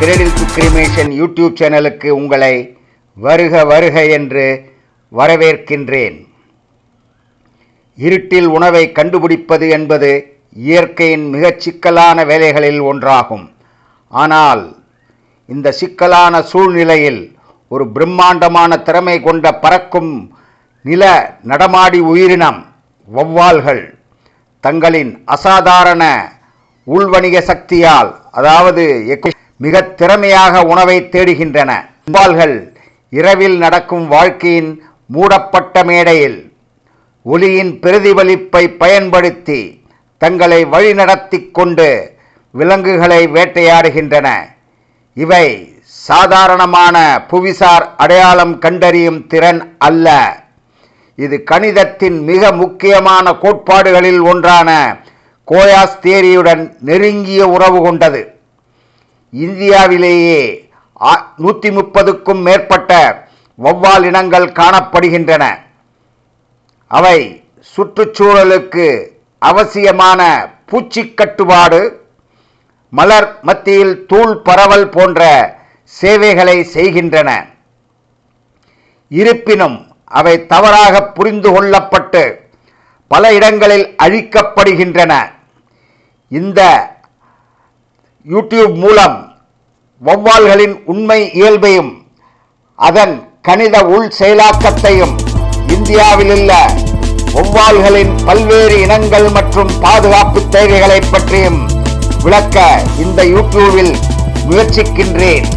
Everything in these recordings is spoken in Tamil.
எனது கிரெடில் டு கிரிமேஷன் யூடியூப் சேனலுக்கு உங்களை வருக வருக என்று வரவேற்கின்றேன். இருட்டில் உணவை கண்டுபிடிப்பது என்பது இயற்கையின் மிகச் சிக்கலான வேலைகளில் ஒன்றாகும். ஆனால் இந்த சிக்கலான சூழ்நிலையில் ஒரு பிரம்மாண்டமான திறமை கொண்ட பறக்கும் நில நடமாடி உயிரினம் வௌவால்கள் தங்களின் அசாதாரண உள்வணிக சக்தியால் அதாவது மிக திறமையாக உணவை தேடுகின்றன. வௌவால்கள் இரவில் நடக்கும் வாழ்க்கையின் மூடப்பட்ட மேடையில் ஒளியின் பிரதிபலிப்பை பயன்படுத்தி தங்களை வழிநடத்தி கொண்டு விலங்குகளை வேட்டையாடுகின்றன. இவை சாதாரணமான புவிசார் அடையாளம் கண்டறியும் திறன் அல்ல. இது கணிதத்தின் மிக முக்கியமான கோட்பாடுகளில் ஒன்றான கோயாஸ் தேரியுடன் நெருங்கிய உறவு கொண்டது. இந்தியாவிலேயே நூற்றி முப்பதுக்கும் மேற்பட்ட வௌவால் இனங்கள் காணப்படுகின்றன. அவை சுற்றுச்சூழலுக்கு அவசியமான பூச்சி கட்டுப்பாடு மலர் மத்தியில் தூள் பரவல் போன்ற சேவைகளை செய்கின்றன. இருப்பினும் அவை தவறாக புரிந்து கொள்ளப்பட்டு பல இடங்களில் அழிக்கப்படுகின்றன. இந்த யூடியூப் மூலம் வௌவால்களின் உண்மை இயல்பையும் அதன் கணித உள் செயலாக்கத்தையும் இந்தியாவிலுள்ள வௌவால்களின் பல்வேறு இனங்கள் மற்றும் பாதுகாப்பு தேவைகளை பற்றியும் விளக்க இந்த யூடியூபில் முயற்சிக்கின்றேன்.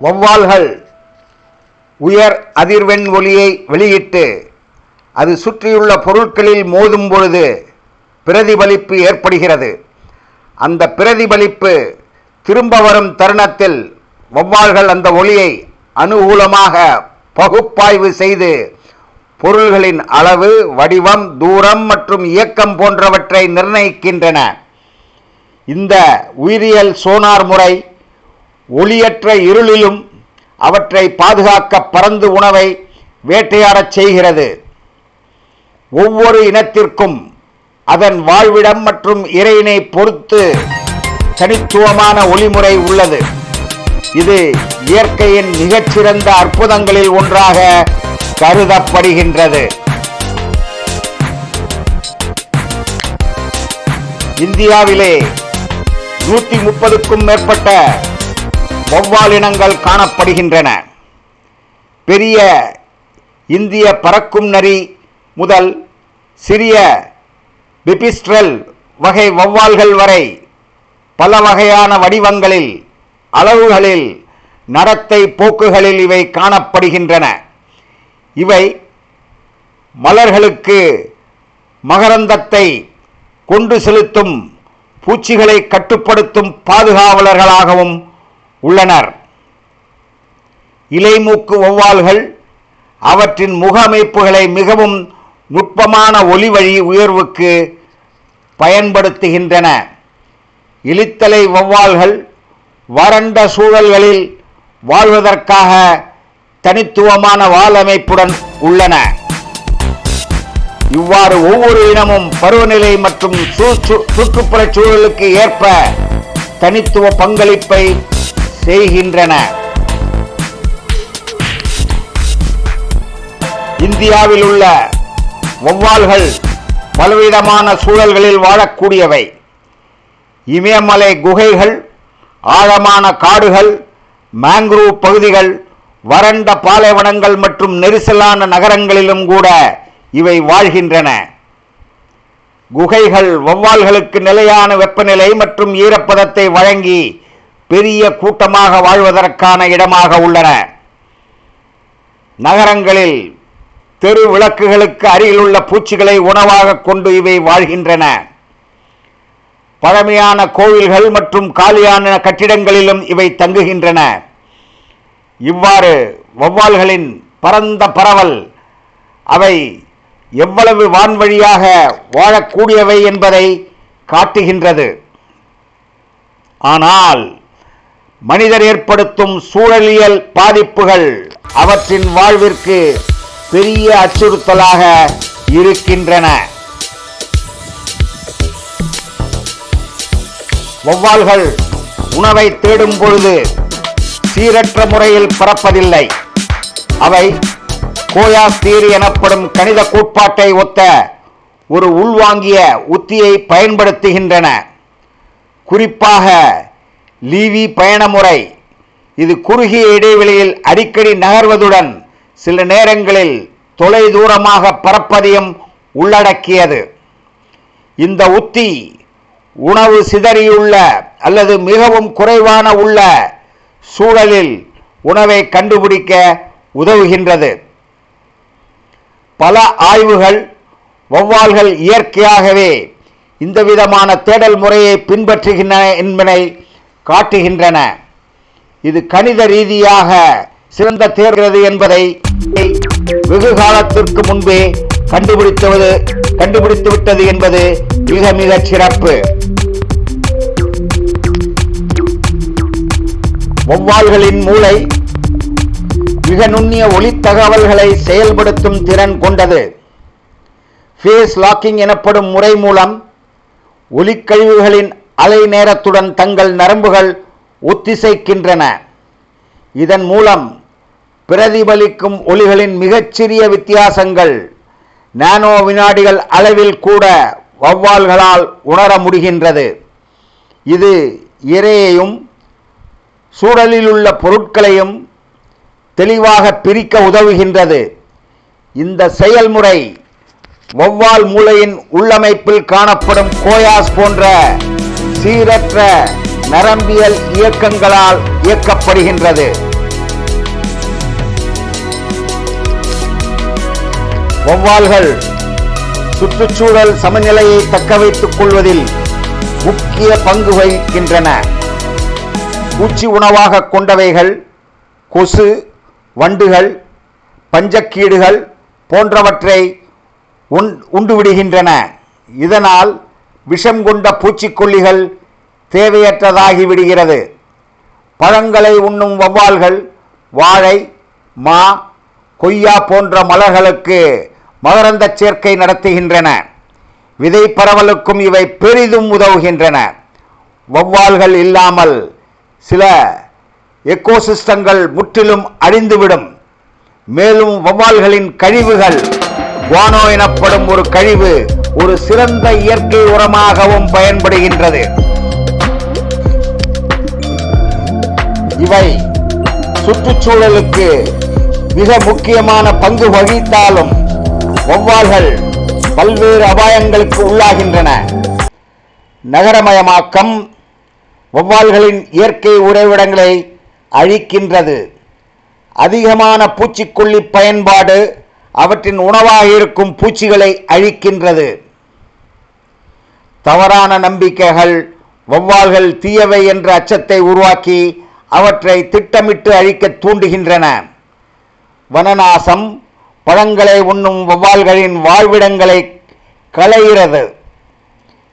வௌவால்கள் உயர் அதிர்வெண் ஒலியை வெளியிட்டு அது சுற்றியுள்ள பொருட்களில் மோதும் பொழுது பிரதிபலிப்பு ஏற்படுகிறது. அந்த பிரதிபலிப்பு திரும்ப வரும் தருணத்தில் வௌவால்கள் அந்த ஒளியை அனுகூலமாக பகுப்பாய்வு செய்து பொருள்களின் அளவு வடிவம் தூரம் மற்றும் இயக்கம் போன்றவற்றை நிர்ணயிக்கின்றன. இந்த உயிரியல் சோனார் முறை ஒளியற்ற இருளிலும் அவற்றை பாதுகாக்க பறந்து உணவை வேட்டையாடச் செய்கிறது. ஒவ்வொரு இனத்திற்கும் அதன் வாழ்விடம் மற்றும் இறையினை பொறுத்து தனித்துவமான ஒளிமுறை உள்ளது. இது இயற்கையின் மிகச்சிறந்த அற்புதங்களில் ஒன்றாக கருதப்படுகின்றது. இந்தியாவிலே நூற்றி முப்பதுக்கும் மேற்பட்ட வௌவாலினங்கள் காணப்படுகின்றன. பெரிய இந்திய பறக்கும் நரி முதல் சிறிய பிபிஸ்ட்ரல் வகை வௌவால்கள் வரை பல வகையான வடிவங்களில் அளவுகளில் நடத்தை போக்குகளில் இவை காணப்படுகின்றன. இவை மலர்களுக்கு மகரந்தத்தை கொண்டு செலுத்தும் பூச்சிகளை கட்டுப்படுத்தும் பாதுகாவலர்களாகவும் உள்ளனர். இலைமூக்கு வௌவால்கள் அவற்றின் முக அமைப்புகளை மிகவும் நுட்பமான ஒலி வழி உயர்வுக்கு பயன்படுத்துகின்றன. இலித்தலை வௌவால்கள் வறண்ட சூழல்களில் வாழ்வதற்காக தனித்துவமான வாழமைப்புடன் உள்ளன. இவ்வாறு ஒவ்வொரு இனமும் பருவநிலை மற்றும் சுற்றுப்புற சூழலுக்கு ஏற்ப தனித்துவ பங்களிப்பை செய்கின்றன. இந்தியாவில் உள்ள வௌவால்கள் பலவிதமான சூழல்களில் வாழக்கூடியவை. இமயமலை குகைகள் ஆழமான காடுகள் மேங்க்ரூவ் பகுதிகள் வறண்ட பாலைவனங்கள் மற்றும் நெரிசலான நகரங்களிலும் கூட இவை வாழ்கின்றன. குகைகள் வௌவால்களுக்கு நிலையான வெப்பநிலை மற்றும் ஈரப்பதத்தை வழங்கி பெரிய கூட்டமாக வாழ்வதற்கான இடமாக உள்ளன. நகரங்களில் தெரு விளக்குகளுக்கு அருகிலுள்ள பூச்சிகளை உணவாக கொண்டு இவை வாழ்கின்றன. பழமையான கோவில்கள் மற்றும் காலியான கட்டிடங்களிலும் இவை தங்குகின்றன. இவ்வாறு வௌவால்களின் பரந்த பரவல் அவை எவ்வளவு வான்வழியாக வாழக்கூடியவை என்பதை காட்டுகின்றது. ஆனால் மனிதர் ஏற்படுத்தும் சூழலியல் பாதிப்புகள் அவற்றின் வாழ்விற்கு பெரிய அச்சுறுத்தலாக இருக்கின்றன. வௌவால்கள் உணவை தேடும் பொழுது சீரற்ற முறையில் பறப்பதில்லை. அவை கோயாஸ் தீரி எனப்படும் கணித கோட்பாட்டை ஒத்த ஒரு உள்வாங்கிய உத்தியை பயன்படுத்துகின்றன. குறிப்பாக லீவி பயணமுறை. இது குறுகிய இடைவெளியில் அடிக்கடி நகர்வதுடன் சில நேரங்களில் தொலை தூரமாக பறப்பதையும் உள்ளடக்கியது. இந்த உத்தி உணவு சிதறியுள்ள அல்லது மிகவும் குறைவான உள்ள சூழலில் உணவை கண்டுபிடிக்க உதவுகின்றது. பல ஆய்வுகள் வௌவால்கள் இயற்கையாகவே இந்த விதமான தேடல் முறையை பின்பற்றுகின்றன என்பதை காட்டுகின்றன. இது கணித ரீதியாக சிறந்த தேர்கிறது என்பதை வெகு காலத்திற்கு முன்பே கண்டுபிடித்தது கண்டுபிடித்து விட்டது என்பது மிக மிக சிறப்பு. வௌவால்களின் மூளை மிக நுண்ணிய ஒளி தகவல்களை செயல்படுத்தும் திறன் கொண்டது. ஃபேஸ் லாக்கிங் எனப்படும் முறை மூலம் ஒலிக்கழிவுகளின் அலை நேரத்துடன் தங்கள் நரம்புகள் ஒத்திசைக்கின்றன. இதன் மூலம் பிரதிபலிக்கும் ஒளிகளின் மிகச்சிறிய வித்தியாசங்கள் நானோ வினாடிகள் அளவில் கூட வௌவால்களால் உணர முடிகின்றது. இது இரையையும் சூழலிலுள்ள பொருட்களையும் தெளிவாக பிரிக்க உதவுகின்றது. இந்த செயல்முறை வௌவால் மூளையின் உள்ளமைப்பில் காணப்படும் கோயாஸ் போன்ற சீரற்ற நரம்பியல் இயக்கங்களால் இயக்கப்படுகின்றது. வௌவால்கள் சுற்றுச்சூழல் சமநிலையை தக்க வைத்துக் கொள்வதில் முக்கிய பங்கு வகிக்கின்றன. பூச்சி உணவாக கொண்டவைகள் கொசு வண்டுகள் பஞ்சக்கீடுகள் போன்றவற்றை உண் உண்டுவிடுகின்றன. இதனால் விஷம் கொண்ட பூச்சிக்கொல்லிகள் தேவையற்றதாகிவிடுகிறது பழங்களை உண்ணும் வௌவால்கள் வாழை மா கொய்யா போன்ற மலர்களுக்கு மகரந்த சேர்க்கை நடத்துகின்றன. விதை பரவலுக்கும் இவை பெரிதும் உதவுகின்றன. வௌவால்கள் இல்லாமல் சில எக்கோசிஸ்டங்கள் முற்றிலும் அழிந்துவிடும். மேலும் வௌவால்களின் கழிவுகள் குவானோ எனப்படும் ஒரு கழிவு ஒரு சிறந்த இயற்கை உரமாகவும் பயன்படுகின்றது. இவை சுற்றுச்சூழலுக்கு மிக முக்கியமான பங்கு வகித்தாலும் வௌவால்கள் பல்வேறு அபாயங்களுக்கு உள்ளாகின்றன. நகரமயமாக்கம் வௌவால்களின் இயற்கை உறைவிடங்களை அழிக்கின்றது. அதிகமான பூச்சிக்கொல்லி பயன்பாடு அவற்றின் உணவாக இருக்கும் பூச்சிகளை அழிக்கின்றது. தவறான நம்பிக்கைகள் வௌவால்கள் தீயவை என்ற அச்சத்தை உருவாக்கி அவற்றை திட்டமிட்டு அழிக்க தூண்டுகின்றன. வனநாசம் பழங்களை உண்ணும் வௌவால்களின் வாழ்விடங்களை களைகிறது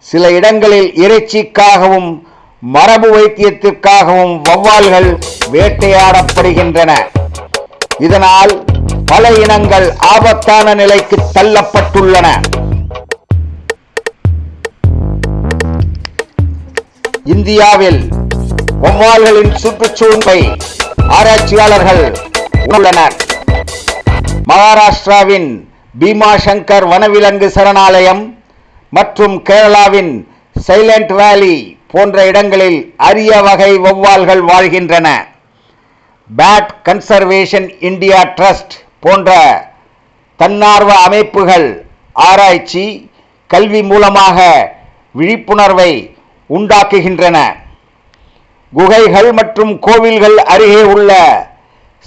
சில இடங்களில் இறைச்சிக்காகவும் மரபு வைத்தியத்திற்காகவும் வௌவால்கள் வேட்டையாடப்படுகின்றன. இதனால் பல இனங்கள் ஆபத்தான நிலைக்கு தள்ளப்பட்டுள்ளன. இந்தியாவில் வௌவால்களின் சுற்றுச்சூழலை ஆராய்ச்சியாளர்கள் உள்ளனர். மகாராஷ்டிராவின் பீமா சங்கர் வனவிலங்கு சரணாலயம் மற்றும் கேரளாவின் சைலண்ட் வேலி போன்ற இடங்களில் அரிய வகை வௌவால்கள் வாழ்கின்றன. பேட் கன்சர்வேஷன் இந்தியா ட்ரஸ்ட் போன்ற தன்னார்வ அமைப்புகள் ஆராய்ச்சி கல்வி மூலமாக விழிப்புணர்வை உண்டாக்குகின்றன. குகைகள் மற்றும் கோவில்கள் அருகே உள்ள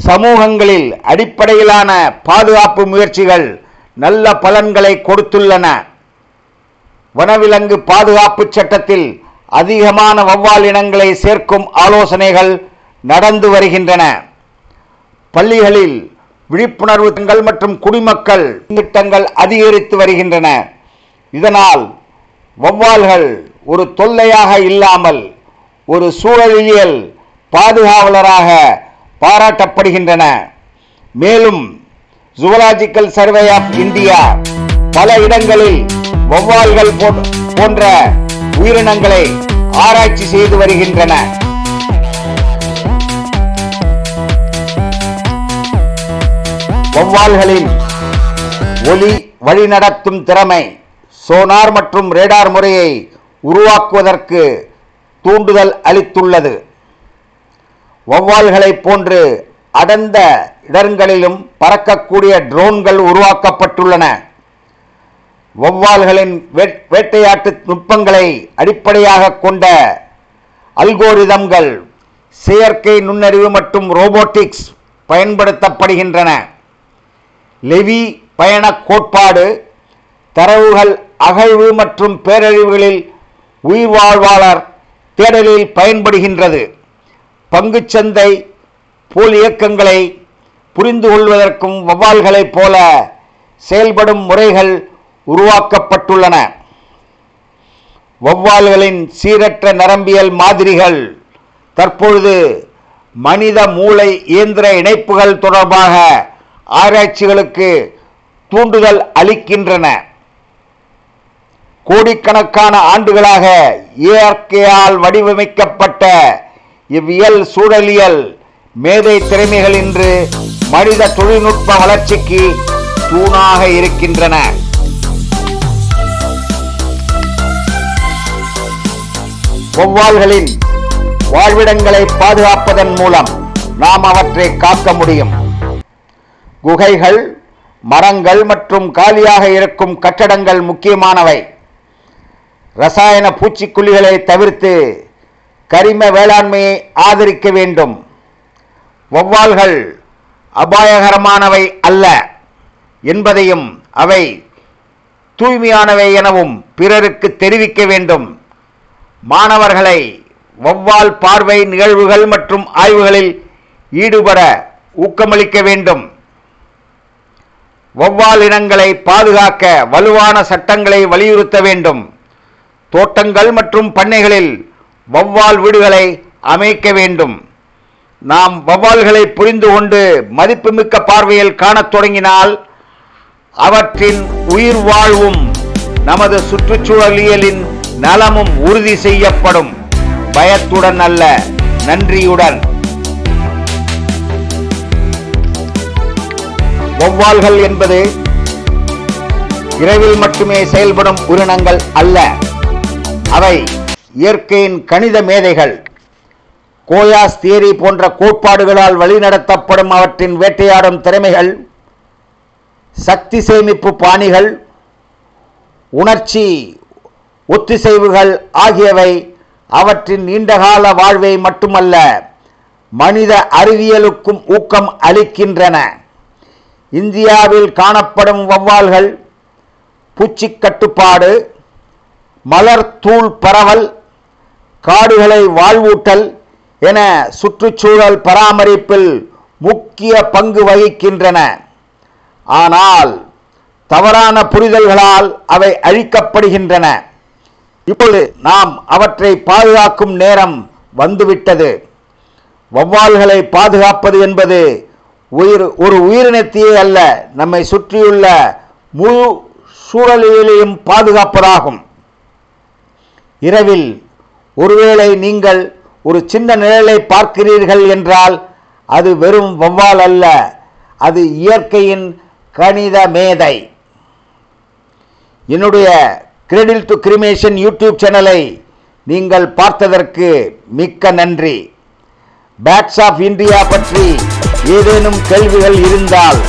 சமூகங்களில் அடிப்படையிலான பாதுகாப்பு முயற்சிகள் நல்ல பலன்களை கொடுத்துள்ளன. வனவிலங்கு பாதுகாப்பு சட்டத்தில் அதிகமான வவ்வால் இனங்களை சேர்க்கும் ஆலோசனைகள் நடந்து வருகின்றன. பள்ளிகளில் விழிப்புணர்வு திட்டங்கள் மற்றும் குடிமக்கள் திட்டங்கள் அதிகரித்து வருகின்றன. இதனால் வௌவால்கள் ஒரு தொல்லையாக இல்லாமல் ஒரு சூழலியல் பாதுகாவலராக பாராட்டப்படுகின்றன. மேலும் ஜுவலாஜிக்கல் சர்வே ஆஃப் இந்தியா பல இடங்களில் வௌவால்கள் போன்ற உயிரினங்களை ஆராய்ச்சி செய்து வருகின்றன. வௌவால்களின் ஒலி வழிநடத்தும் திறமை சோனார் மற்றும் ரேடார் முறையை உருவாக்குவதற்கு தூண்டுதல் அளித்துள்ளது. வௌவால்களைப் போன்று அடர்ந்த இடங்களிலும் பறக்கக்கூடிய ட்ரோன்கள் உருவாக்கப்பட்டுள்ளன. வௌவால்களின் வேட்டையாட்டு நுட்பங்களை அடிப்படையாக கொண்ட அல்கோரிதம்கள் செயற்கை நுண்ணறிவு மற்றும் ரோபோட்டிக்ஸ் பயன்படுத்தப்படுகின்றன. லெவி பயண கோட்பாடு தரவுகள் அகழ்வு மற்றும் பேரழிவுகளில் உயிர் வாழ்வாளர் தேடலில் பயன்படுகின்றது. பங்குச்சந்தை போல் இயக்கங்களை புரிந்து கொள்வதற்கும் வௌவால்களைப் போல செயல்படும் முறைகள் உருவாக்கப்பட்டுள்ளன. வௌவால்களின் சீரற்ற நரம்பியல் மாதிரிகள் தற்பொழுது மனித மூளை இயந்திர இணைப்புகள் தொடர்பாக ஆராய்ச்சிகளுக்கு தூண்டுதல் அளிக்கின்றன. கோடிக்கணக்கான ஆண்டுகளாக இயற்கையால் வடிவமைக்கப்பட்ட இவ்வியல் சூழலியல். மேதை திறமைகள் இன்று மனித தொழில்நுட்ப வளர்ச்சிக்கு தூணாக இருக்கின்றன. வௌவால்களின் வாழ்விடங்களை பாதுகாப்பதன் மூலம் நாம் அவற்றை காக்க முடியும். குகைகள் மரங்கள் மற்றும் காலியாக இருக்கும் கட்டடங்கள் முக்கியமானவை. ரசாயன பூச்சிக்கொல்லிகளை தவிர்த்து கரிம வேளாண்மையை ஆதரிக்க வேண்டும். வௌவால்கள் அபாயகரமானவை அல்ல என்பதையும் அவை தூய்மையானவை எனவும் பிறருக்கு தெரிவிக்க வேண்டும். மாணவர்களை வௌவால் பார்வை நிகழ்வுகள் மற்றும் ஆய்வுகளில் ஈடுபட ஊக்கமளிக்க வேண்டும். வௌவால் இனங்களை பாதுகாக்க வலுவான சட்டங்களை வலியுறுத்த வேண்டும். தோட்டங்கள் மற்றும் பண்ணைகளில் வௌவால் வீடுகளை அமைக்க வேண்டும். நாம் வௌவால்களை புரிந்து கொண்டு மதிப்புமிக்க பார்வையில் காணத் தொடங்கினால் அவற்றின் உயிர் வாழ்வும் நமது சுற்றுச்சூழலியலின் நலமும் உறுதி செய்யப்படும். பயத்துடன் அல்ல நன்றியுடன். வௌவால்கள் என்பது இரவில் மட்டுமே செயல்படும் உயிரினங்கள் அல்ல. அவை இயற்கையின் கணித மேதைகள். கோயாஸ் தியரி போன்ற கோட்பாடுகளால் வழிநடத்தப்படும் அவற்றின் வேட்டையாடும் திறமைகள் சக்தி சேமிப்பு பாணிகள் உணர்ச்சி ஒத்திசைவுகள் ஆகியவை அவற்றின் நீண்டகால வாழ்வை மட்டுமல்ல மனித அறிவியலுக்கும் ஊக்கம் அளிக்கின்றன. இந்தியாவில் காணப்படும் வௌவால்கள் பூச்சிக் கட்டுப்பாடு மலர் தூள் பரவல் காடுகளை வாழ்வூட்டல் என சுற்றுச்சூழல் பராமரிப்பில் முக்கிய பங்கு வகிக்கின்றன. ஆனால் தவறான புரிதல்களால் அவை அழிக்கப்படுகின்றன. இப்பொழுது நாம் அவற்றை பாதுகாக்கும் நேரம் வந்துவிட்டது. வௌவால்களை பாதுகாப்பது என்பது உயிர் ஒரு உயிரினத்தையே அல்ல நம்மை சுற்றியுள்ள முழு சூழலிலேயும் பாதுகாப்பதாகும். இரவில் ஒருவேளை நீங்கள் ஒரு சின்ன நிழலை பார்க்கிறீர்கள் என்றால் அது வெறும் வவ்வால் அல்ல அது இயற்கையின் கணித மேதை. என்னுடைய கிரெடில் டு கிரிமேஷன் யூடியூப் சேனலை நீங்கள் பார்த்ததற்கு மிக்க நன்றி. பேட்ஸ் ஆஃப் இந்தியா பற்றி ஏதேனும் கேள்விகள் இருந்தால்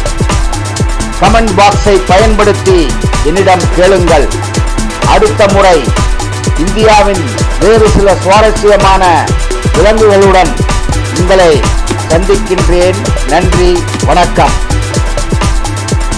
கமெண்ட் பாக்ஸை பயன்படுத்தி என்னிடம் கேளுங்கள். அடுத்த முறை இந்தியாவின் வேறு சில சுவாரஸ்யமான விலங்குகளுடன் உங்களை சந்திக்கின்றேன். நன்றி வணக்கம்.